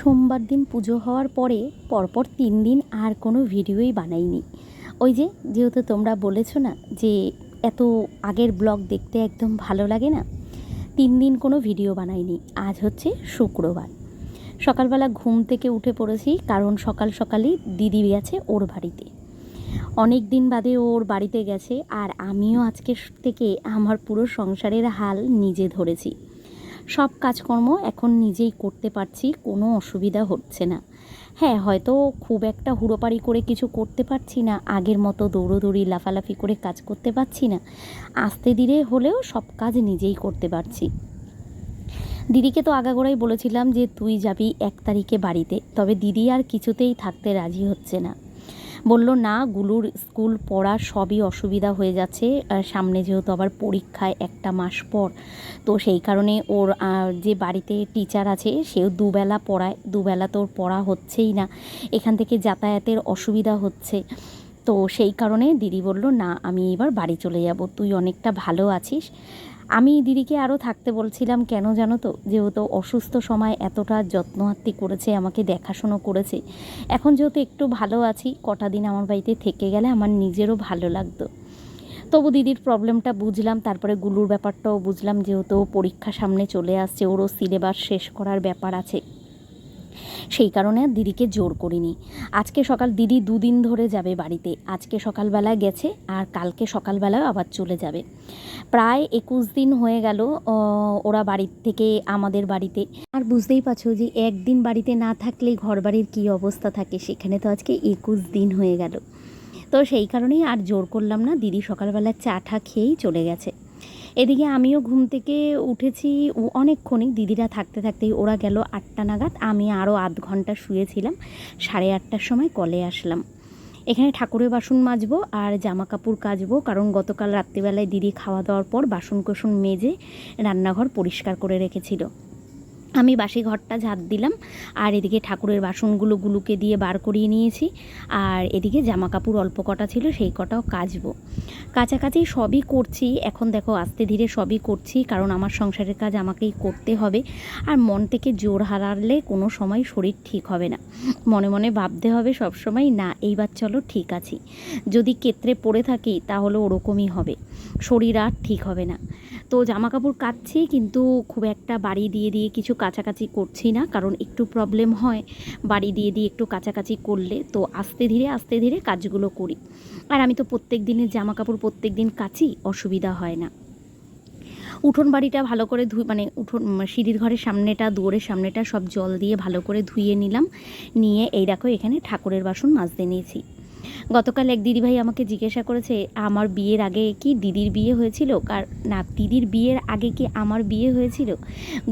সোমবার দিন পুজো হওয়ার পরে পরপর তিন দিন আর কোনো ভিডিওই বানাইনি। ওই যে, যেহেতু তোমরা বলেছ না যে এত আগের ব্লগ দেখতে একদম ভালো লাগে না, তিন দিন কোনো ভিডিও বানাইনি। আজ হচ্ছে শুক্রবার। সকালবেলা ঘুম থেকে উঠে পড়েছি, কারণ সকাল সকালই দিদি গেছে ওর বাড়িতে। অনেক দিন বাদে ওর বাড়িতে গেছে, আর আমিও আজকে থেকে আমার পুরো সংসারের হাল নিজে ধরেছি। সব কাজকর্ম এখন নিজেই করতে পারছি, কোনো অসুবিধা হচ্ছে না। হ্যাঁ হয়তো খুব একটা হুড়োপাড়ি করে কিছু করতে পারছি না, আগের মতো দৌড়োদৌড়ি, লাফালাফি করে কাজ করতে পারছি না, আস্তে ধীরে হলেও সব কাজ নিজেই করতে পারছি। দিদিকে তো আগাগোড়াই বলেছিলাম যে, তুই যাবি এক তারিখে বাড়িতে তবে দিদি আর কিছুতেই থাকতে রাজি হচ্ছে না। বলল, না, গুলুর স্কুল পড়া সবই অসুবিধা হয়ে যাচ্ছে। সামনে যেহেতু আবার পরীক্ষায় একটা মাস পর, তো সেই কারণে ওর যে বাড়িতে টিচার আছে, সেও দুবেলা পড়ায়। দুবেলা তোর পড়া হচ্ছেই না। এখান থেকে যাতায়াতের অসুবিধা হচ্ছে। তো সেই কারণে দিদি বলল, না, আমি এবার বাড়ি চলে যাব। তুই অনেকটা ভালো আছিস। আমি দিদিকে আরও থাকতে বলছিলাম, কেন জানো তো? যেহেতু অসুস্থ সময় এতটা যত্নহাত্তি করেছে, আমাকে দেখাশুনো করেছে। এখন যেহেতু একটু ভালো আছি, কটা দিন আমার বাড়িতে থেকে গেলে আমার নিজেরও ভালো লাগতো। তবু দিদির প্রবলেমটা বুঝলাম, তারপরে গুলুর ব্যাপারটাও বুঝলাম, যেহেতু পরীক্ষা সামনে চলে আসছে, ওরও সিলেবাস শেষ করার ব্যাপার আছে। সেই কারণে দিদিকে জোর করিনি। আজকে সকাল দিদি দুদিন ধরে যাবে বাড়িতে। আজকে সকালবেলা গেছে আর কালকে সকালবেলাও আবার চলে যাবে। প্রায় একুশ দিন হয়ে গেল ওরা বাড়ির থেকে আমাদের বাড়িতে। আর বুঝতেই পারছ যে একদিন বাড়িতে না থাকলেই ঘর বাড়ির কী অবস্থা থাকে, সেখানে তো আজকে একুশ দিন হয়ে গেল। তো সেই কারণেই আর জোর করলাম না, দিদি সকালবেলা চা ঠা খেয়েই চলে গেছে। এদিকে আমিও ঘুম থেকে উঠেছি অনেকক্ষণই দিদিরা থাকতে থাকতেই ওরা গেল আটটা নাগাদ। আমি আরও আধ ঘণ্টা শুয়েছিলাম। সাড়ে আটটার সময় কলে আসলাম। এখানে ঠাকুরের বাসন মাজবো আর জামা কাপড় কাচবো কারণ গতকাল রাত্রিবেলায় দিদি খাওয়া দাওয়ার পর বাসন কোসন মেজে রান্নাঘর পরিষ্কার করে রেখেছিল। আমি বাসি ঘরটা ঝাঁট দিলাম, আর এদিকে ঠাকুরের বাসনগুলো গুলুকে দিয়ে বার করিয়ে নিয়েছি, আর এদিকে জামা কাপড় অল্প কটা ছিল, সেই কটাও কাচবো। কাছাকাছি সবই করছি, এখন দেখো আস্তে ধীরে সবই করছি, কারণ আমার সংসারের কাজ আমাকেই করতে হবে, আর মন থেকে জোর হারালে কোনো সময় শরীর ঠিক হবে না। মনে মনে ভাবতে হবে সব সময় না, এইবার চলো ঠিক আছি। যদি কেত্রে পড়ে থাকি, তাহলে ওরকমই হবে। শরীর আর ঠিক হবে না। তো জামা কাপড় কাচ্ছি কিন্তু খুব একটা বাড়ি দিয়ে দিয়ে কিছু কাছাকাছি করছি না, কারণ একটু প্রবলেম হয় বাড়ি দিয়ে দিয়ে একটু কাছাকাছি করলে। তো আস্তে ধীরে আস্তে ধীরে কাজগুলো করি। আর আমি তো প্রত্যেক দিনের জামা কাপড় প্রত্যেক দিন কাচি অসুবিধা হয় না। উঠোন বাড়িটা ভালো করে ধুই মানে উঠোন সিঁড়ির ঘরের সামনেটা, দুয়ারের সামনেটা সব জল দিয়ে ভালো করে ধুয়ে নিলাম। নিয়ে এই দেখো এখানে ঠাকুরের বাসন মাজতে নিয়েছি। গতকাল এক দিদিভাই আমাকে জিজ্ঞাসা করেছে, আমার বিয়ের আগে কি দিদির বিয়ে হয়েছিল? কার না, দিদির বিয়ের আগে কি আমার বিয়ে হয়েছিল?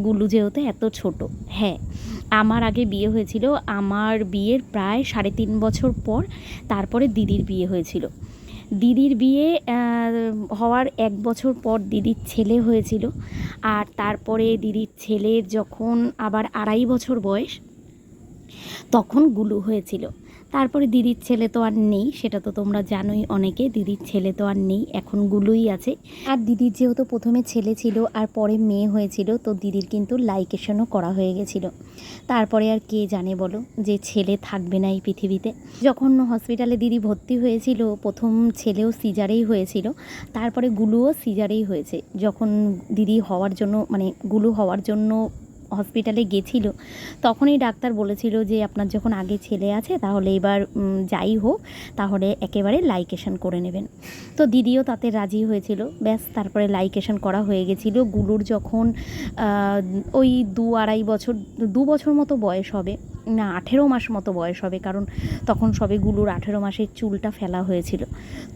গুলু যেহেতু এত ছোট। হ্যাঁ আমার আগে বিয়ে হয়েছিল। আমার বিয়ের প্রায় সাড়ে তিন বছর পর তারপরে দিদির বিয়ে হয়েছিল। দিদির বিয়ে হওয়ার এক বছর পর দিদির ছেলে হয়েছিল। আর তারপরে দিদির ছেলের যখন আবার আড়াই বছর বয়স, তখন গুলু হয়েছিল। তারপরে দিদির ছেলে তো আর নেই, সেটা তো তোমরা জানোই অনেকে, দিদির ছেলে তো আর নেই, এখন গুলুই আছে। আর দিদির যেহেতু প্রথমে ছেলে ছিল আর পরে মেয়ে হয়েছিল, তো দিদির কিন্তু লাইকেশনও করা হয়ে গেছিল। তারপরে আর কে জানে বলো যে ছেলে থাকবে না এই পৃথিবীতে। যখন হসপিটালে দিদি ভর্তি হয়েছিল, প্রথম ছেলেও সিজারেই হয়েছিল, তারপরে গুলুও সিজারেই হয়েছে। যখন দিদি হওয়ার জন্য মানে গুলু হওয়ার জন্য হসপিটালে গেছিল, তখনই ডাক্তার বলেছিল যে আপনার যখন আগে ছেলে আছে তাহলে এবার যাই হোক, তাহলে একেবারে লাইকেশন করে নেবেন। তো দিদিও তাতে রাজি হয়েছিল, ব্যাস তারপরে লাইকেশন করা হয়ে গেছিল। গুলুর যখন ওই দু আড়াই বছর, দু বছর মতো বয়স হবে, না, আঠেরো মাস মতো বয়স হবে, কারণ তখন সবে গুলুর আঠেরো মাসের চুলটা ফেলা হয়েছিল।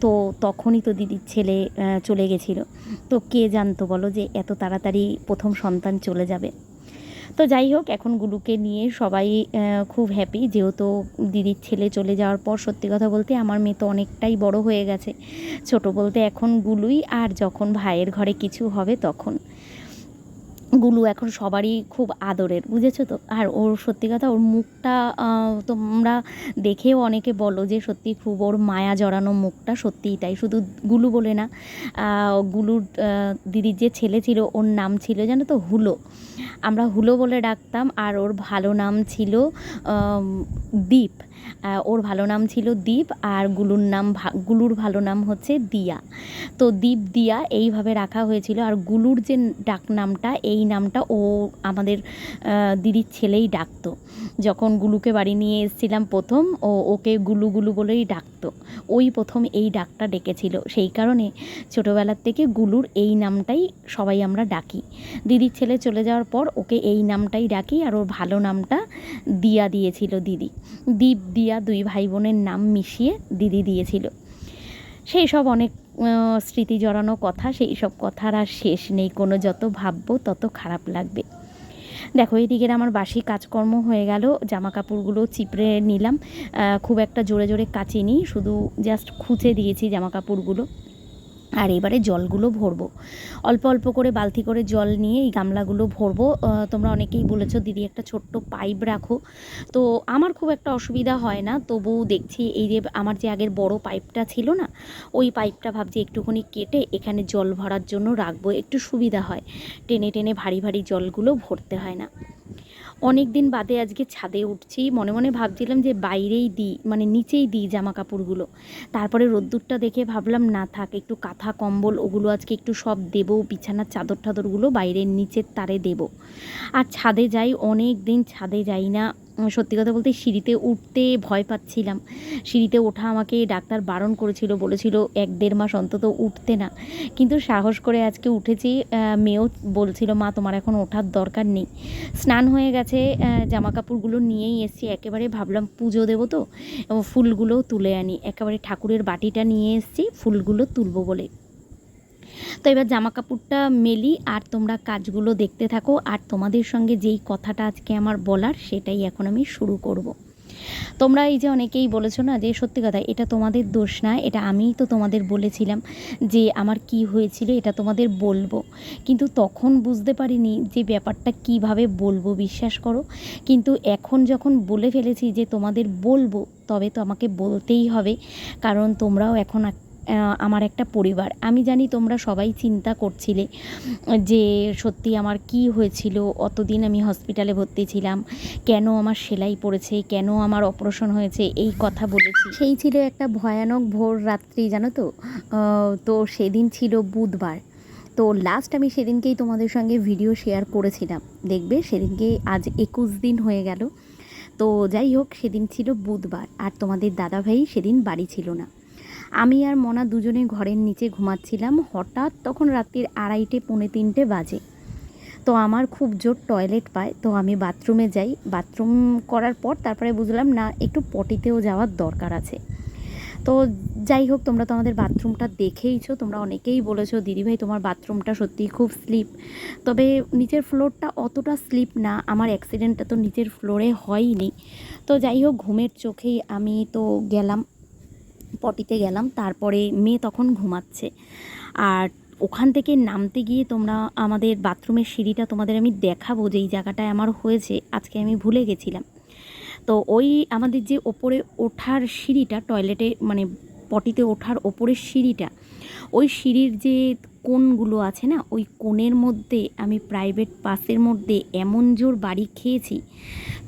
তো তখনই তো দিদির ছেলে চলে গেছিল। তো কে জানতো বলো যে এত তাড়াতাড়ি প্রথম সন্তান চলে যাবে? তো যাই হোক, এখন গুলুকে নিয়ে সবাই খুব হ্যাপি যেহেতু দিদির ছেলে চলে যাওয়ার পর সত্যি কথা বলতে আমার মেয়ে তো অনেকটাই বড় হয়ে গেছে। ছোট বলতে এখন গুলুই আর যখন ভাইয়ের ঘরে কিছু হবে তখন। গুলু এখন সবারই খুব আদরের বুঝেছ তো? আর ওর সত্যি কথা ওর মুখটা তোমরা দেখেও অনেকে বলো যে সত্যি খুব ওর মায়া জড়ানো মুখটা সত্যিই তাই। শুধু গুলু বলে না গুলুর দিদির যে ছেলে ছিল ওর নাম ছিল জানো তো হুলো। আমরা হুলো বলে ডাকতাম আর ওর ভালো নাম ছিল আহ, ওর ভালো নাম ছিল দীপ আর গুলুর নাম গুলুর ভালো নাম হচ্ছে দিয়া। তো দীপ, দিয়া এইভাবে রাখা হয়েছিল আর গুলুর যে ডাক নামটা, এই নামটা ও আমাদের দিদির ছেলেই ডাকতো। যখন গুলুকে বাড়ি নিয়ে এসেছিলাম প্রথম, ও ওকে গুলু গুলু বলেই ডাকতো। ওই প্রথম এই ডাকটা ডেকেছিল। সেই কারণে ছোটোবেলার থেকে গুলুর এই নামটাই সবাই আমরা ডাকি। দিদির ছেলে চলে যাওয়ার পর ওকে এই নামটাই ডাকি আর ওর ভালো নামটা দিয়া দিয়েছিল দিদি। দীপ দিয়া দুই ভাই বোনের নাম মিশিয়ে দিদি দিয়েছিল। সেই সব অনেক স্মৃতি জড়ানো কথা, সেই সব কথার আর শেষ নেই। কোনো যত ভাববো তত খারাপ লাগবে। দেখো, এদিকের আমার বাসি কাজকর্ম হয়ে গেল জামা কাপড়গুলো চিপড়ে নিলাম। খুব একটা জোরে জোরে কাচিনি, শুধু জাস্ট খুঁচে দিয়েছি জামা কাপড়গুলো আর এবারে জলগুলো ভরবো। অল্প অল্প করে বালতি করে জল নিয়ে এই গামলাগুলো ভরবো। তোমরা অনেকেই বলেছ, দিদি, একটা ছোট্ট পাইপ রাখো। তো আমার খুব একটা অসুবিধা হয় না। তবু দেখছি এই যে আমার যে আগের বড় পাইপটা ছিল না, ওই পাইপটা ভাবছি একটুখানি কেটে এখানে জল ভরার জন্য রাখব। একটু সুবিধা হয়। টেনে টেনে ভারী ভারী জলগুলো ভরতে হয় না। অনেক দিন বাদে আজকে ছাদে উঠছি, মনে মনে ভাবছিলাম যে বাইরেই দিই মানে নিচেই দিই জামা কাপড়গুলো তারপরে রোদ্দুরটা দেখে ভাবলাম, না থাক, একটু কাঁথা, কম্বল, ওগুলো আজকে একটু সব দেবো, বিছানার চাদর টাদরগুলো বাইরের নিচের তারে দেব। আর ছাদে যাই অনেক দিন ছাদে যাই না সত্যি কথা বলতে সিঁড়িতে উঠতে ভয় পাচ্ছিলাম। সিঁড়িতে ওঠা আমাকে ডাক্তার বারণ করেছিল, বলেছিল এক দেড় মাস অন্তত উঠতে না। কিন্তু সাহস করে আজকে উঠেছি মেয়েও বলছিল, মা, তোমার এখন ওঠার দরকার নেই। স্নান হয়ে গেছে জামা কাপড়গুলো নিয়েই এসেছি। একেবারে ভাবলাম পুজো দেবো তো, এবং ফুলগুলোও তুলে আনি। একেবারে ঠাকুরের বাটিটা নিয়ে এসেছি, ফুলগুলো তুলবো বলে। তো এবার জামা কাপড়টা মেলি আর তোমরা কাজগুলো দেখতে থাকো আর তোমাদের সঙ্গে যেই কথাটা আজকে আমার বলার সেটাই এখন আমি শুরু করব। তোমরা এই যে অনেকেই বলেছ না যে সত্যি কথা, এটা তোমাদের দোষ না, এটা আমিই তো তোমাদের বলেছিলাম যে আমার কি হয়েছিল, এটা তোমাদের বলব কিন্তু তখন বুঝতে পারিনি যে ব্যাপারটা কীভাবে বলব, বিশ্বাস করো কিন্তু এখন যখন বলে ফেলেছি যে তোমাদের বলব, তবে তো আমাকে বলতেই হবে, কারণ তোমরাও এখন আমার একটা পরিবার। আমি জানি তোমরা সবাই চিন্তা করছিলে যে সত্যি আমার কি হয়েছিল, অতদিন আমি হসপিটালে ভর্তি ছিলাম, কেন আমার সেলাই পড়েছে, কেন আমার অপারেশন হয়েছে, এই কথা বলেছি। সেই ছিল একটা ভয়ানক ভোর রাত্রি, জানো তো? তো সেদিন ছিল বুধবার। তো লাস্ট আমি সেদিনকেই তোমাদের সঙ্গে ভিডিও শেয়ার করেছিলাম। দেখবে, সেদিনকে আজ একুশ দিন হয়ে গেল। তো যাই হোক, সেদিন ছিল বুধবার। আর তোমাদের দাদাভাই সেদিন বাড়ি ছিল না। আমি আর মনা দুজনে ঘরের নিচে ঘুমাচ্ছিলাম হঠাৎ তখন রাত্রির আড়াইটে, পৌনে তিনটে বাজে। তো আমার খুব জোর টয়লেট পায়, তো আমি বাথরুমে যাই। বাথরুম করার পর তারপরে বুঝলাম, না, একটু পটিতেও যাওয়ার দরকার আছে। তো যাই হোক, তোমরা তো আমাদের বাথরুমটা দেখেইছো, তোমরা অনেকেই বলেছ, দিদিভাই, তোমার বাথরুমটা সত্যিই খুব স্লিপ। তবে নিচের ফ্লোরটা অতটা স্লিপ না, আমার অ্যাক্সিডেন্টটা তো নিচের ফ্লোরে হয়নি। তো যাই হোক, ঘুমের চোখেই আমি তো গেলাম পটিতে গেলাম, তারপরে মেয়ে তখন ঘুমাচ্ছে। আর ওখান থেকে নামতে গিয়ে তোমরা আমাদের বাথরুমের সিঁড়িটা তোমাদের আমি দেখাবো যেই জায়গাটায় আমার হয়েছে, আজকে আমি ভুলে গেছিলাম। তো ওই আমাদের যে ওপরে ওঠার সিঁড়িটা, টয়লেটে মানে পটিতে ওঠার ওপরের সিঁড়িটা, ওই সিঁড়ির যে কোণগুলো আছে না, ওই কোণের মধ্যে আমি প্রাইভেট বাসের মধ্যে এমন জোর বাড়ি খেয়েছি।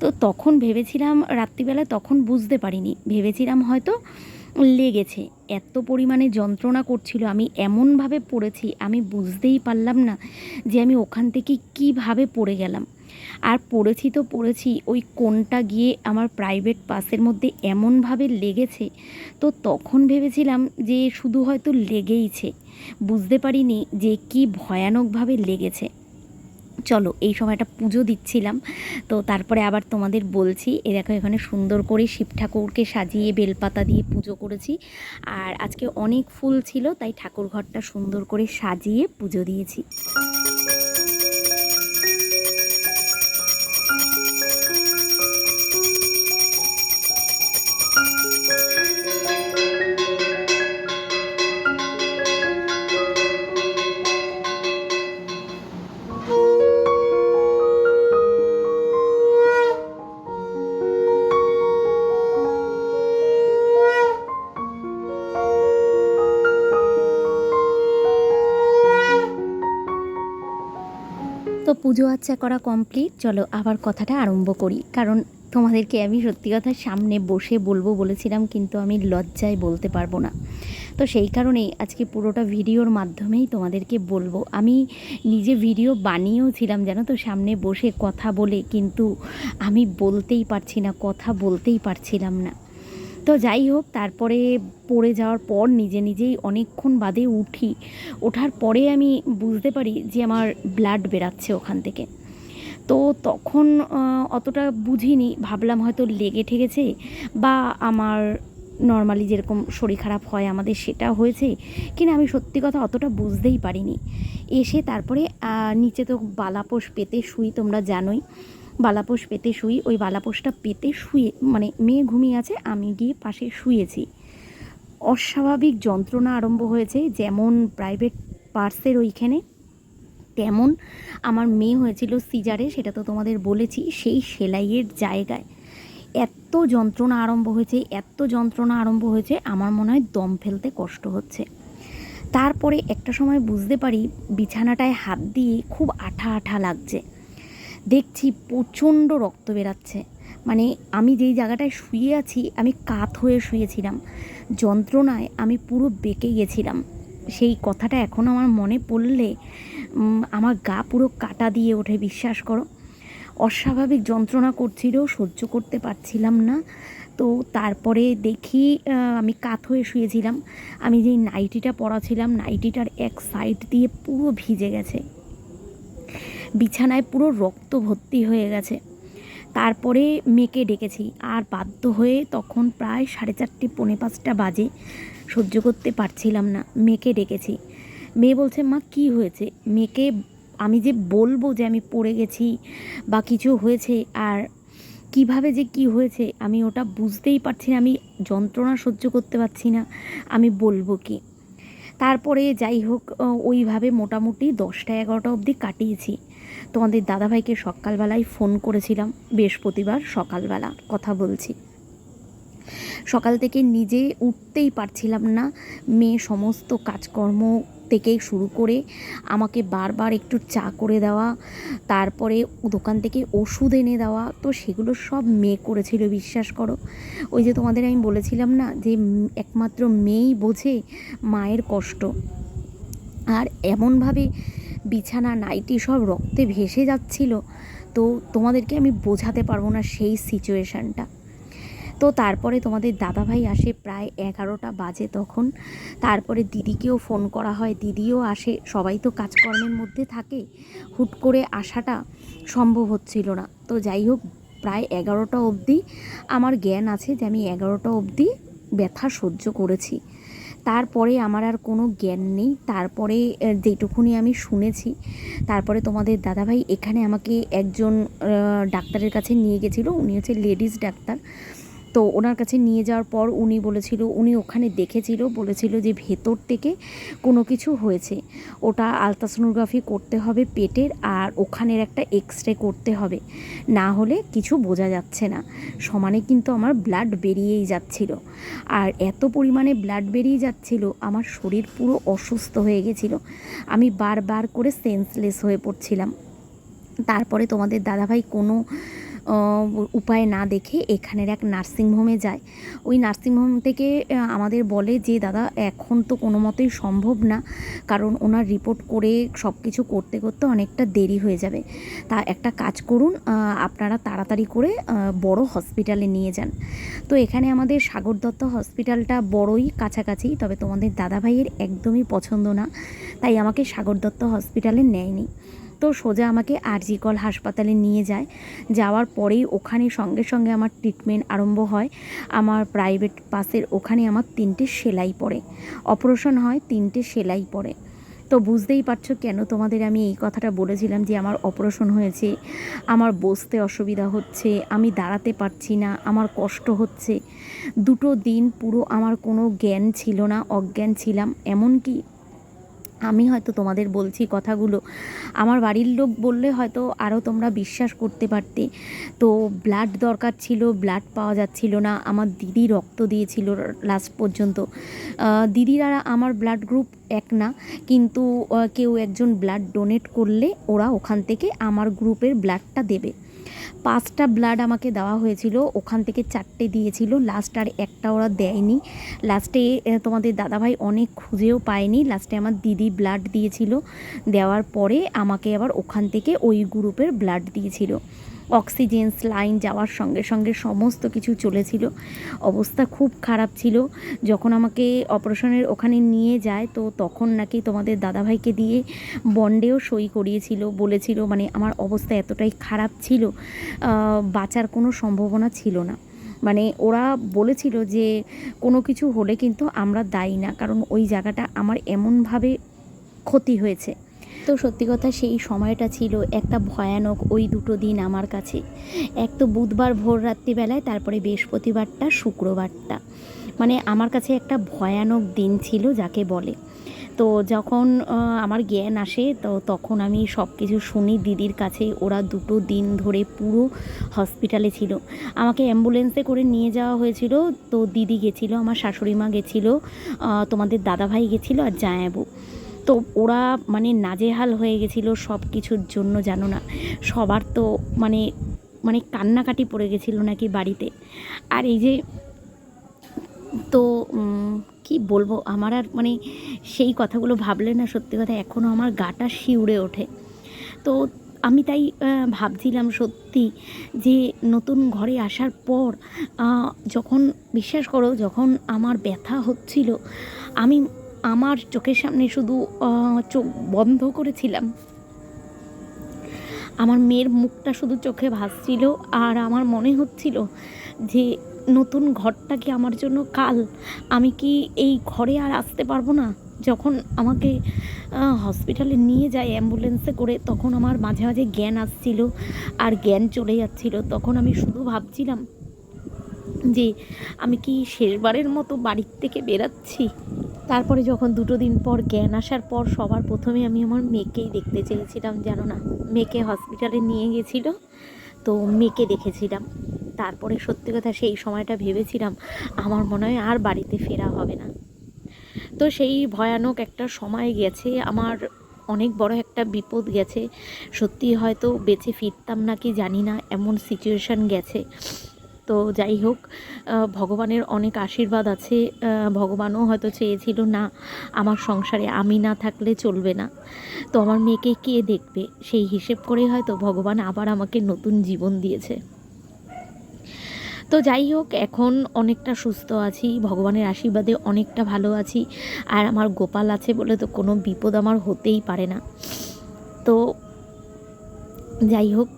তো তখন ভেবেছিলাম রাত্রিবেলা তখন বুঝতে পারিনি। ভেবেছিলাম হয়তো লেগেছে, এত পরিমাণে যন্ত্রণা করছিল, আমি এমনভাবে পড়েছি, আমি বুঝতেই পারলাম না যে আমি ওখান থেকে কীভাবে পড়ে গেলাম। আর পড়েছি তো পড়েছি, ওই কোনটা গিয়ে আমার প্রাইভেট বাসের মধ্যে এমনভাবে লেগেছে, তো তখন ভেবেছিলাম যে শুধু হয়তো লেগেইছে, বুঝতে পারিনি যে কি ভয়ানকভাবে লেগেছে। চলো, এই সময়টা পুজো দিচ্ছিলাম। তো তারপরে আবার তোমাদের বলছি, এ দেখো এখানে সুন্দর করে শিব ঠাকুরকে সাজিয়ে বেলপাতা দিয়ে পুজো করেছি। আর আজকে অনেক ফুল ছিল, তাই ঠাকুর ঘরটা সুন্দর করে সাজিয়ে পুজো দিয়েছি। পুজো আচ্চা করা কমপ্লিট চলো আবার কথাটা আরম্ভ করি। কারণ তোমাদেরকে আমি সত্যি কথা সামনে বসে বলব বলেছিলাম, কিন্তু আমি লজ্জায় বলতে পারব না। তো সেই কারণেই আজকে পুরোটা ভিডিওর মাধ্যমেই তোমাদেরকে বলব। আমি নিজে ভিডিও বানিয়েও ছিলাম জানো তো, সামনে বসে কথা বলে, কিন্তু আমি বলতেই পারছি না, কথা বলতেই পারছিলাম না। তো যাই হোক, তারপরে পড়ে যাওয়ার পর নিজে নিজেই অনেকক্ষণ বাদে উঠি। ওঠার পরে আমি বুঝতে পারি যে আমার ব্লাড বেরাচ্ছে ওখান থেকে। তো তখন অতটা বুঝিনি। ভাবলাম হয়তো লেগে ঠেকেছে বা আমার নর্মালি যেরকম শরীর খারাপ হয় আমাদের সেটা হয়েছে কিনা আমি সত্যি কথা অতটা বুঝতেই পারিনি। এসে তারপরে নিচে তো বালাপোষ পেতে শুই তোমরা জানোই। বালাপোষ পেতে শুই, ওই বালাপোষটা পেতে শুয়ে মানে মেয়ে ঘুমিয়ে আছে, আমি গিয়ে পাশে শুয়েছি। অস্বাভাবিক যন্ত্রণা আরম্ভ হয়েছে, যেমন প্রাইভেট পার্সের ওইখানে, তেমন আমার মেয়ে হয়েছিল সিজারে সেটা তো তোমাদের বলেছি, সেই সেলাইয়ের জায়গায়। এত যন্ত্রণা আরম্ভ হয়েছে, এত যন্ত্রণা আরম্ভ হয়েছে, আমার মনে হয় দম ফেলতে কষ্ট হচ্ছে। তারপরে একটা সময় বুঝতে পারি, বিছানাটায় হাত দিয়ে খুব আঠা আঠা লাগছে। দেখছি প্রচণ্ড রক্ত বেরাচ্ছে। মানে আমি যেই জায়গাটায় শুয়ে আছি, আমি কাত হয়ে শুয়েছিলাম। যন্ত্রণায় আমি পুরো বেঁকে গেছিলাম। সেই কথাটা এখন আমার মনে পড়লে আমার গা পুরো কাটা দিয়ে ওঠে, বিশ্বাস করো। অস্বাভাবিক যন্ত্রণা করছিল, সহ্য করতে পারছিলাম না। তো তারপরে দেখি আমি কাত হয়ে শুয়েছিলাম। আমি যেই নাইটিটা পরা ছিলাম নাইটিটার এক সাইড দিয়ে পুরো ভিজে গেছে। বিছানায় পুরো রক্ত ভর্তি হয়ে গেছে। তারপরে মেয়েকে ডেকেছি। আর বাধ্য হয়ে তখন প্রায় সাড়ে চারটে, পৌনে পাঁচটা বাজে। সহ্য করতে পারছিলাম না। মেয়েকে ডেকেছি। মেয়ে বলছে, মা, কি হয়েছে? মেয়েকে আমি যে বলব যে আমি পড়ে গেছি বা কিছু হয়েছে আর কীভাবে যে কি হয়েছে, আমি ওটা বুঝতেই পারছি না। আমি যন্ত্রণা সহ্য করতে পারছি না। আমি বলব কি? তারপরে যাই হোক ওইভাবে মোটামুটি দশটা, এগারোটা অবধি কাটিয়েছি। তোমাদের দাদাভাইকে সকালবেলায় ফোন করেছিলাম, বৃহস্পতিবার সকালবেলা কথা বলছি। সকাল থেকে নিজে উঠতেই পারছিলাম না, মেয়ে সমস্ত কাজকর্ম থেকে শুরু করে আমাকে বারবার একটু চা করে দেওয়া, তারপরে দোকান থেকে ওষুধ এনে দেওয়া, তো সেগুলো সব মেয়ে করেছিল, বিশ্বাস করো। ওই যে তোমাদের আমি বলেছিলাম না যে একমাত্র মেয়েই বোঝে মায়ের কষ্ট। আর এমনভাবে বিছানা, নাইটি সব রক্তে ভেসে যাচ্ছিল। তো তোমাদেরকে আমি বোঝাতে পারব না সেই সিচুয়েশানটা তো তারপরে তোমাদের দাদাভাই আসে প্রায় এগারোটা বাজে তখন। তারপরে দিদিকেও ফোন করা হয়। দিদিও আসে। সবাই তো কাজকর্মের মধ্যে থাকে। হুট করে আসাটা সম্ভব হচ্ছিল না। তো যাই হোক, প্রায় এগারোটা অবধি আমার জ্ঞান আছে যে আমি এগারোটা অবধি ব্যথা সহ্য করেছি। তারপরে আমার আর কোনো জ্ঞান নেই। তারপরে যেটুকুনি আমি শুনেছি, তারপরে তোমাদের দাদাভাই এখানে আমাকে একজন ডাক্তারের কাছে নিয়ে গেছিল। উনি হচ্ছে লেডিস ডাক্তার। তো ওনার কাছে নিয়ে যাওয়ার পর উনি বলেছিল, উনি ওখানে দেখেছিল, বলেছিল যে ভেতর থেকে কোনো কিছু হয়েছে। ওটা আলট্রাসোনোগ্রাফি করতে হবে পেটের আর ওখানের একটা এক্স রে করতে হবে। না হলে কিছু বোঝা যাচ্ছে না। সমানে কিন্তু আমার ব্লাড বেরিয়েই যাচ্ছিল। আর এত পরিমাণে ব্লাড বেরিয়ে যাচ্ছিল, আমার শরীর পুরো অসুস্থ হয়ে গেছিল। আমি বারবার করে সেন্সলেস হয়ে পড়ছিলাম। তারপরে তোমাদের দাদাভাই কোনো উপায় না দেখে এখানের এক নার্সিংহোমে যায়। ওই নার্সিংহোম থেকে আমাদের বলে যে, দাদা, এখন তো কোনো মতেই সম্ভব না। কারণ ওনার রিপোর্ট করে সব কিছু করতে করতে অনেকটা দেরি হয়ে যাবে। তা একটা কাজ করুন আপনারা তাড়াতাড়ি করে বড় হসপিটালে নিয়ে যান। তো এখানে আমাদের সাগর দত্ত হসপিটালটা বড়ই কাছাকাছি, তবে তোমাদের দাদাভাইয়ের একদমই পছন্দ না। তাই আমাকে সাগর দত্ত হসপিটালে নেয়নি। তো সোজা আমাকে আরজি কল হাসপাতালে নিয়ে যায়। যাওয়ার পরেই ওখানে সঙ্গে সঙ্গে আমার ট্রিটমেন্ট আরম্ভ হয়। আমার প্রাইভেট পাসের ওখানে আমার তিনটে সেলাই পড়ে। অপারেশন হয়, তিনটে সেলাই পড়ে। তো বুঝতেই পারছ কেন তোমাদের আমি এই কথাটা বলেছিলাম যে আমার অপারেশন হয়েছে, আমার বসতে অসুবিধা হচ্ছে, আমি দাঁড়াতে পারছি না, আমার কষ্ট হচ্ছে। দুটো দিন পুরো আমার কোনো জ্ঞান ছিল না, অজ্ঞান ছিলাম। এমনকি আমি হয়তো তোমাদের বলছি কথাগুলো। আমার বাড়ির লোক বললে হয়তো আরও তোমরা বিশ্বাস করতে পারতে। তো ব্লাড দরকার ছিল ব্লাড পাওয়া যাচ্ছিল না। আমার দিদি রক্ত দিয়েছিল লাস্ট পর্যন্ত। দিদিরা আমার ব্লাড গ্রুপ এক না, কিন্তু কেউ একজন ব্লাড ডোনেট করলে ওরা ওখান থেকে আমার গ্রুপের ব্লাডটা দেবে। পাঁচটা ব্লাড আমাকে দেওয়া হয়েছিল, ওখান থেকে চারটে দিয়েছিল লাস্ট আর একটা ওরা দেয়নি। লাস্টে তোমাদের দাদাভাই অনেক খুঁজেও পায়নি লাস্টে আমার দিদি ব্লাড দিয়েছিল, দেওয়ার পরে আমাকে আবার ওখান থেকে ওই গ্রুপের ব্লাড দিয়েছিল। অক্সিজেন লাইন যাওয়ার সঙ্গে সঙ্গে সমস্ত কিছু চলেছিল। অবস্থা খুব খারাপ ছিল। যখন আমাকে অপারেশনের ওখানে নিয়ে যায়, তো তখন নাকি তোমাদের দাদাভাইকে দিয়ে বন্ডেও সই করিয়েছিল, বলেছিল মানে আমার অবস্থা এতটাই খারাপ ছিল বাঁচার কোনো সম্ভাবনা ছিল না। মানে ওরা বলেছিল যে কোনো কিছু হলে কিন্তু আমরা দায়ী না, কারণ ওই জায়গাটা আমার এমনভাবে ক্ষতি হয়েছে। তো সত্যি কথা সেই সময়টা ছিল একটা ভয়ানক ওই দুটো দিন আমার কাছে। এক তো বুধবার ভোর রাত্রিবেলায়, তারপরে বৃহস্পতিবারটা, শুক্রবারটা। মানে আমার কাছে একটা ভয়ানক দিন ছিল যাকে বলে। তো যখন আমার জ্ঞান আসে, তো তখন আমি সব কিছু শুনি দিদির কাছে। ওরা দুটো দিন ধরে পুরো হসপিটালে ছিল। আমাকে অ্যাম্বুলেন্সে করে নিয়ে যাওয়া হয়েছিল। তো দিদি গেছিল, আমার শাশুড়ি মা গেছিল তোমাদের দাদাভাই গেছিল আর জায়াবু তো ওরা মানে নাজেহাল হয়ে গেছিল সব কিছুর জন্য জানো না। সবার তো মানে মানে কান্নাকাটি পড়ে গেছিল নাকি বাড়িতে। আর এই যে, তো কি বলব? আমার আর মানে সেই কথাগুলো ভাবলে না সত্যি কথা এখনও আমার গাটা শিউরে ওঠে। তো আমি তাই ভাবছিলাম সত্যি যে নতুন ঘরে আসার পর যখন, বিশ্বাস করো, যখন আমার ব্যথা হচ্ছিল, আমি আমার চোখের সামনে শুধু চোখ বন্ধ করেছিলাম। আমার মেয়ের মুখটা শুধু চোখে ভাসছিল আর আমার মনে হচ্ছিল যে নতুন ঘরটা কি আমার জন্য কাল? আমি কি এই ঘরে আর আসতে পারব না? যখন আমাকে হসপিটালে নিয়ে যায় অ্যাম্বুলেন্সে করে, তখন আমার মাঝে মাঝে জ্ঞান আসছিল আর জ্ঞান চলে যাচ্ছিল। তখন আমি শুধু ভাবছিলাম যে আমি কি শেষবারের মতো বাড়ির থেকে বেরাচ্ছি? তারপরে যখন দুটো দিন পর জ্ঞান আসার পর সবার প্রথমে আমি আমার মেয়েকেই দেখতে চেয়েছিলাম, জানো না? মেয়েকে হসপিটালে নিয়ে গেছিল, তো মেয়েকে দেখেছিলাম। তারপরে সত্যি কথা সেই সময়টা ভেবেছিলাম, আমার মনে হয় আর বাড়িতে ফেরা হবে না। তো সেই ভয়ানক একটা সময় গেছে, আমার অনেক বড় একটা বিপদ গেছে। সত্যি হয়তো বেঁচে ফিরতাম নাকি জানি না, এমন সিচুয়েশান গেছে। তো যাই হোক ভগবানের অনেক আশীর্বাদ আছে। ভগবানও হয়তো চেয়েছিল, না, আমার সংসারে আমি না থাকলে চলবে না। তো আমার মেয়েকে কে দেখবে? সেই হিসেব করেই হয়তো ভগবান আবার আমাকে নতুন জীবন দিয়েছে। তো যাই হোক, এখন অনেকটা সুস্থ আছি, ভগবানের আশীর্বাদে অনেকটা ভালো আছি। আর আমার গোপাল আছে বলে তো কোনো বিপদ আমার হতেই পারে না। তো যাই হোক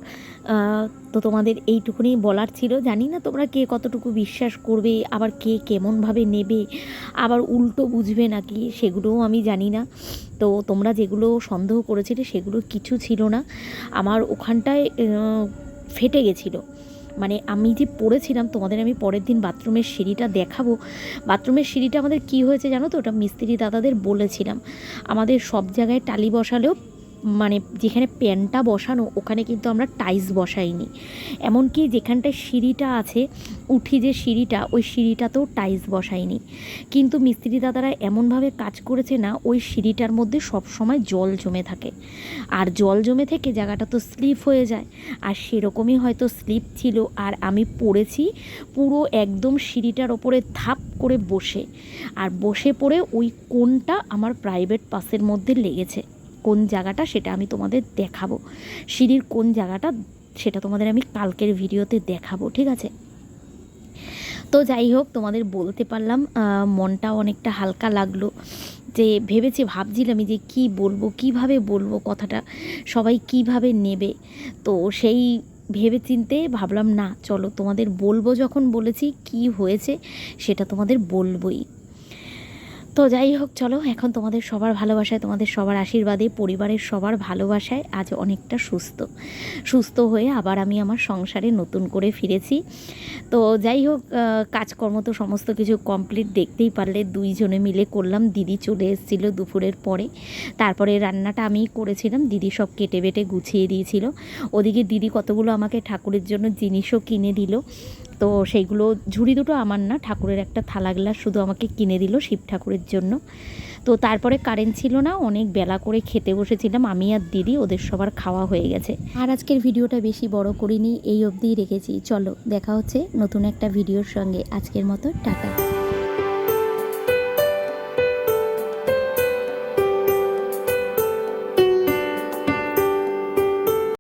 তো তোমাদের এইটুকুনি বলার ছিল। জানি না তোমরা কে কতটুকু বিশ্বাস করবে, আবার কে কেমনভাবে নেবে, আবার উল্টো বুঝবে নাকি, সেগুলোও আমি জানি না। তো তোমরা যেগুলো সন্দেহ করেছিলে সেগুলো কিছু ছিল না। আমার ওখানটায় ফেটে গেছিল। মানে আমি যে পড়েছিলাম, তোমাদের আমি পরের দিন বাথরুমের সিঁড়িটা দেখাবো। বাথরুমের সিঁড়িটা আমাদের কি হয়েছে জানো তো? ওটা মিস্ত্রি দাদাদের বলেছিলাম। আমাদের সব জায়গায় টালি বসালেও মানে যেখানে প্যানটা বসানো, ওখানে কিন্তু আমরা টাইলস বসাইনি। এমনকি যেখানটায় সিঁড়িটা আছে, উঠি যে সিঁড়িটা, ওই সিঁড়িটাতেও টাইলস বসাইনি। কিন্তু মিস্ত্রি দাদারা এমনভাবে কাজ করেছে না, ওই সিঁড়িটার মধ্যে সব সময় জল জমে থাকে। আর জল জমে থেকে জায়গাটা তো স্লিপ হয়ে যায়। আর সেরকমই হয়তো স্লিপ ছিল, আর আমি পড়েছি পুরো একদম সিঁড়িটার ওপরে ধাপ করে বসে। আর বসে পড়ে ওই কোনটা আমার প্রাইভেট পাসের মধ্যে লেগেছে। কোন জায়গাটা সেটা আমি তোমাদের দেখাবো। সিঁড়ির কোন জায়গাটা সেটা তোমাদের আমি কালকের ভিডিওতে দেখাবো, ঠিক আছে? তো যাই হোক, তোমাদের বলতে পারলাম মনটা অনেকটা হালকা লাগল যে ভেবেছি ভাবছিলাম যে কি বলব, কীভাবে বলব কথাটা, সবাই কীভাবে নেবে? তো সেই ভেবে চিনতে ভাবলাম, না, চলো তোমাদের বলব যখন বলেছি, কি হয়েছে সেটা তোমাদের বলবোই। তো যাই হোক, চলো, এখন তোমাদের সবার ভালোবাসায়, তোমাদের সবার আশীর্বাদে, পরিবারের সবার ভালোবাসায় আজ অনেকটা সুস্থ। সুস্থ হয়ে আবার আমি আমার সংসারে নতুন করে ফিরেছি। তো যাই হোক কাজকর্ম তো সমস্ত কিছু কমপ্লিট দেখতেই পারলে, দুইজনে মিলে করলাম, দিদি চলে এসেছিল দুপুরের পরে। তারপরে রান্নাটা আমিই করেছিলাম, দিদি সব কেটে বেটে গুছিয়ে দিয়েছিল। ওদিকে দিদি কতগুলো আমাকে ঠাকুরের জন্য জিনিসও কিনে দিল। তো সেইগুলো, ঝুড়ি দুটো আমার না, ঠাকুরের একটা থালা গ্লাস শুধু আমাকে কিনে দিল শিব ঠাকুরের জন্য। তো তারপরে কারেন্ট ছিল না, অনেক বেলা করে খেতে বসেছিলাম, আমি আর দিদি, ওদের সবার খাওয়া হয়ে গেছে। আর আজকের ভিডিওটা বেশি বড় করিনি, এই অবধিই রেখেছি। চলো, দেখা হচ্ছে নতুন একটা ভিডিওর সঙ্গে। আজকের মতো, টাটা।